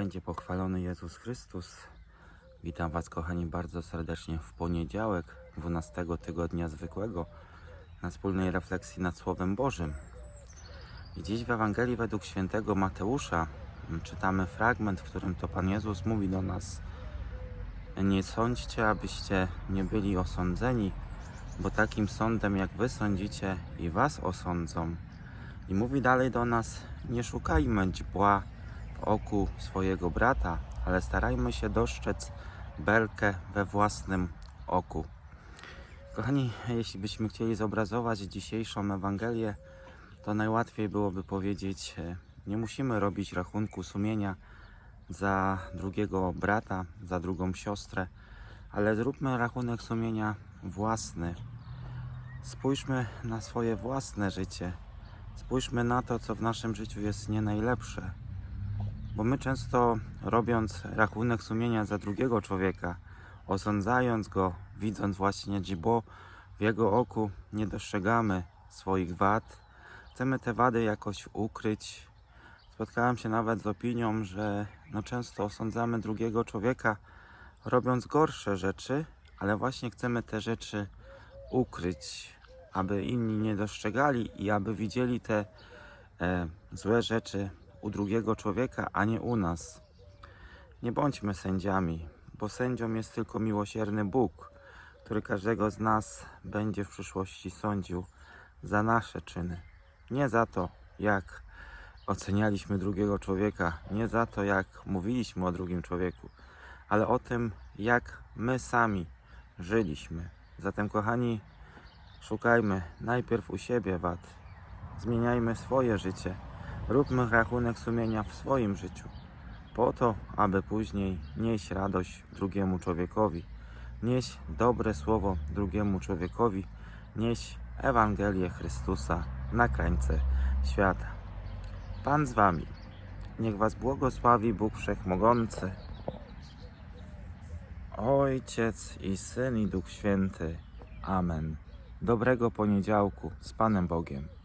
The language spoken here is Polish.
będzie pochwalony Jezus Chrystus. Witam Was, kochani, bardzo serdecznie w poniedziałek 12 tygodnia zwykłego na wspólnej refleksji nad Słowem Bożym. I dziś w Ewangelii według świętego Mateusza m, czytamy fragment, w którym to Pan Jezus mówi do nas: Nie sądźcie, abyście nie byli osądzeni, bo takim sądem, jak Wy sądzicie, i Was osądzą. I mówi dalej do nas: Nie szukajmy źbła w oku swojego brata, ale starajmy się dostrzec belkę we własnym oku. Kochani, jeśli byśmy chcieli zobrazować dzisiejszą Ewangelię, to najłatwiej byłoby powiedzieć: e, Nie musimy robić rachunku sumienia za drugiego brata, za drugą siostrę, ale zróbmy rachunek sumienia własny. Spójrzmy na swoje własne życie. Spójrzmy na to, co w naszym życiu jest nie najlepsze. Bo my często robiąc rachunek sumienia za drugiego człowieka, osądzając go, widząc właśnie dźbło w jego oku, nie dostrzegamy swoich wad. Chcemy te wady jakoś ukryć. Spotkałem się nawet z opinią, że no często osądzamy drugiego człowieka, robiąc gorsze rzeczy, ale właśnie chcemy te rzeczy ukryć, aby inni nie dostrzegali i aby widzieli te e, złe rzeczy u drugiego człowieka, a nie u nas. Nie bądźmy sędziami, bo sędzią jest tylko miłosierny Bóg, który każdego z nas będzie w przyszłości sądził za nasze czyny. Nie za to, jak ocenialiśmy drugiego człowieka, nie za to, jak mówiliśmy o drugim człowieku, ale o tym, jak my sami żyliśmy. Zatem, kochani, szukajmy najpierw u siebie wad, zmieniajmy swoje życie, róbmy rachunek sumienia w swoim życiu, po to, aby później nieść radość drugiemu człowiekowi, nieść dobre słowo drugiemu człowiekowi, nieść Ewangelię Chrystusa na krańce świata. Pan z Wami. Niech Was błogosławi Bóg Wszechmogący, Ojciec i Syn i Duch Święty. Amen. Dobrego poniedziałku z Panem Bogiem.